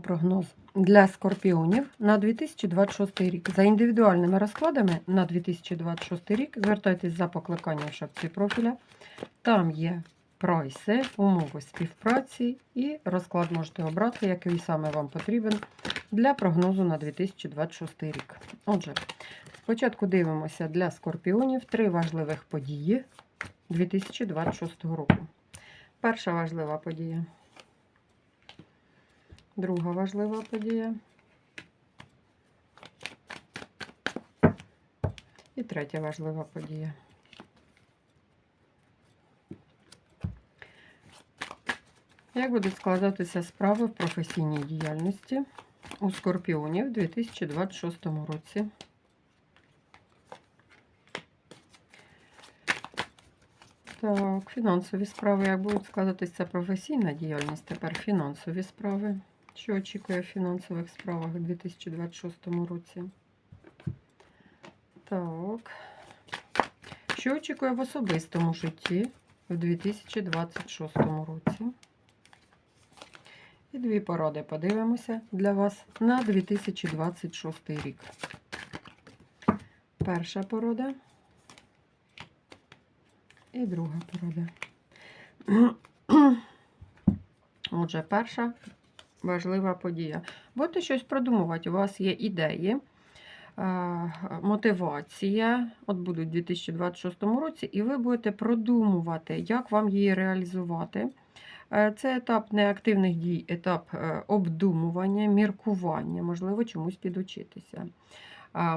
Прогноз для скорпіонів на 2026 рік. За індивідуальними розкладами на 2026 рік звертайтесь за покликанням в шапці профіля. Там є прайси, умови співпраці і розклад можете обрати, який саме вам потрібен для прогнозу на 2026 рік. Отже, спочатку дивимося для скорпіонів три важливих події 2026 року. Перша важлива подія. Друга важлива подія. І третя важлива подія. Як будуть складатися справи в професійній діяльності у скорпіонів у 2026 році? Так, фінансові справи. Як будуть складатися професійна діяльність, тепер фінансові справи. Що очікує в фінансових справах у 2026 році? Так. Що очікує в особистому житті в 2026 році? І дві поради подивимося для вас на 2026 рік. Перша порада і друга порада. Отже, перша важлива подія. Будете щось продумувати, у вас є ідеї, е, мотивація, от будуть у 2026 році, і ви будете продумувати, як вам її реалізувати. Е, Це етап неактивних дій, етап е, обдумування, міркування, можливо, чомусь підучитися.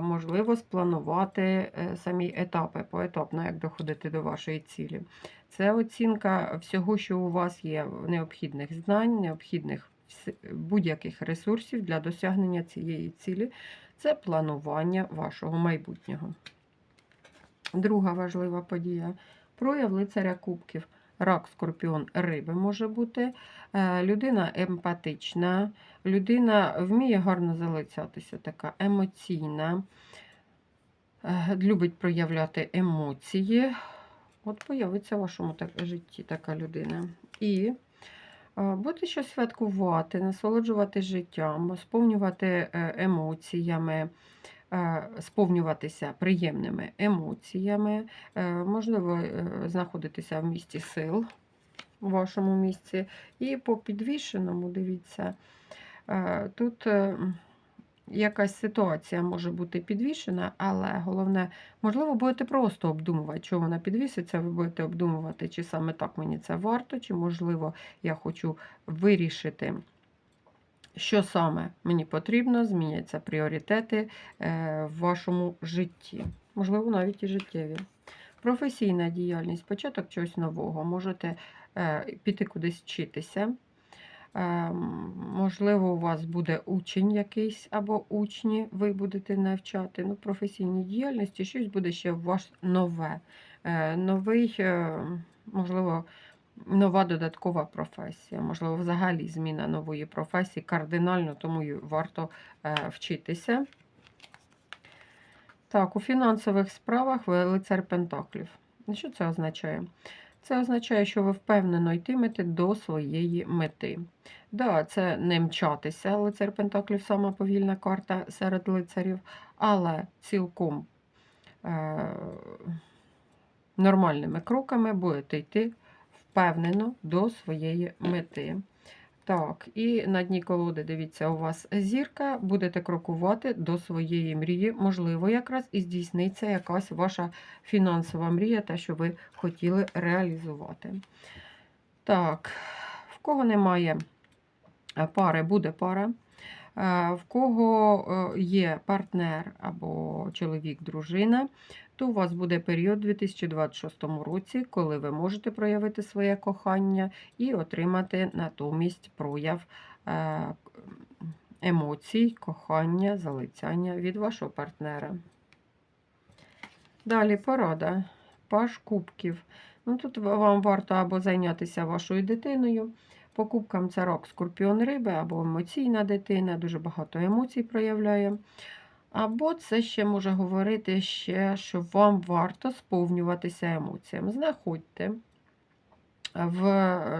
Можливо, спланувати самі етапи поетапно, як доходити до вашої цілі. Це оцінка всього, що у вас є необхідних знань, необхідних будь-яких ресурсів для досягнення цієї цілі. Це планування вашого майбутнього. Друга важлива подія прояв лицаря кубків. Рак, скорпіон, риби може бути. Е, Людина емпатична, людина вміє гарно залицятися, така емоційна, е, любить проявляти емоції. От появиться в вашому житті така людина. І будете щось святкувати, насолоджувати життям, сповнювати е, емоціями, е, сповнюватися приємними емоціями, Е, можливо, знаходитися в місті сил у вашому місці. І по підвішеному, дивіться, тут е, якась ситуація може бути підвішена, але головне, можливо, будете просто обдумувати, що вона підвіситься, ви будете обдумувати, чи саме так мені це варто, чи, можливо, я хочу вирішити. Що саме мені потрібно, зміняться пріоритети е, в вашому житті, можливо, навіть і життєві. Професійна діяльність, початок чогось нового. Можете е, піти кудись вчитися. Е, можливо, у вас буде учень якийсь або учні, ви будете навчати. Ну, професійній діяльності щось буде ще у вас нове. Е, новий, е, можливо, нова додаткова професія. Можливо, взагалі зміна нової професії кардинально, тому й варто вчитися. Так, у фінансових справах ви лицар Пентаклів. Що це означає? Це означає, що ви впевнено йтимете до своєї мети. Да, це не мчатися, лицар Пентаклів сама повільна карта серед лицарів, але цілком е- нормальними кроками будете йти впевнено до своєї мети. Так, і на дні колоди, дивіться, у вас зірка, будете крокувати до своєї мрії. Можливо, якраз і здійсниться якась ваша фінансова мрія, те, що ви хотіли реалізувати. Так, в кого немає е, пари, буде пара. В кого е, є партнер або чоловік, дружина, то у вас буде період у 2026 році, коли ви можете проявити своє кохання і отримати натомість прояв е, емоцій, кохання, залицяння від вашого партнера. Далі порада. Паш кубків. Ну, тут вам варто або зайнятися вашою дитиною. По кубкам це рак, скорпіон риби, або емоційна дитина, дуже багато емоцій проявляє. Або це ще може говорити, ще, що вам варто сповнюватися емоціями. Знаходьте в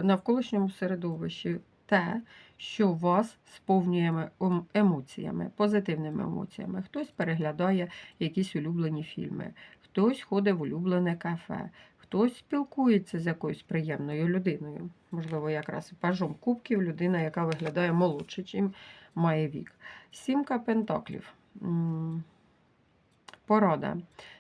навколишньому середовищі те, що вас сповнює ем- ем- емоціями, позитивними емоціями. Хтось переглядає якісь улюблені фільми, хтось ходить в улюблене кафе, хтось спілкується з якоюсь приємною людиною. Можливо, якраз пажом кубків людина, яка виглядає молодше, чим має вік. Сімка пентаклів. Порада.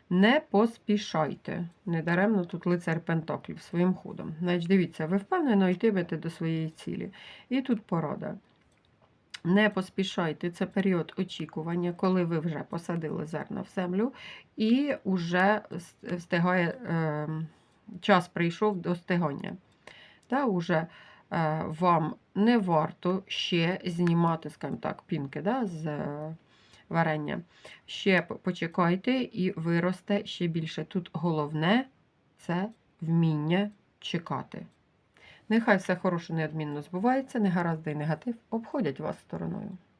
Не поспішайте. Недаремно тут лицар Пентаклів своїм ходом. Значить, дивіться, ви впевнено йтимете до своєї цілі. І тут порада. Не поспішайте, це період очікування, коли ви вже посадили зерна в землю, і вже встигає, е, час прийшов до стигання. Та уже е, вам не варто ще знімати, скажімо так, пінки да, з е, варення. Ще почекайте і виросте ще більше. Тут головне це вміння чекати. Нехай все хороше неодмінно збувається, негаразди і негатив обходять вас стороною.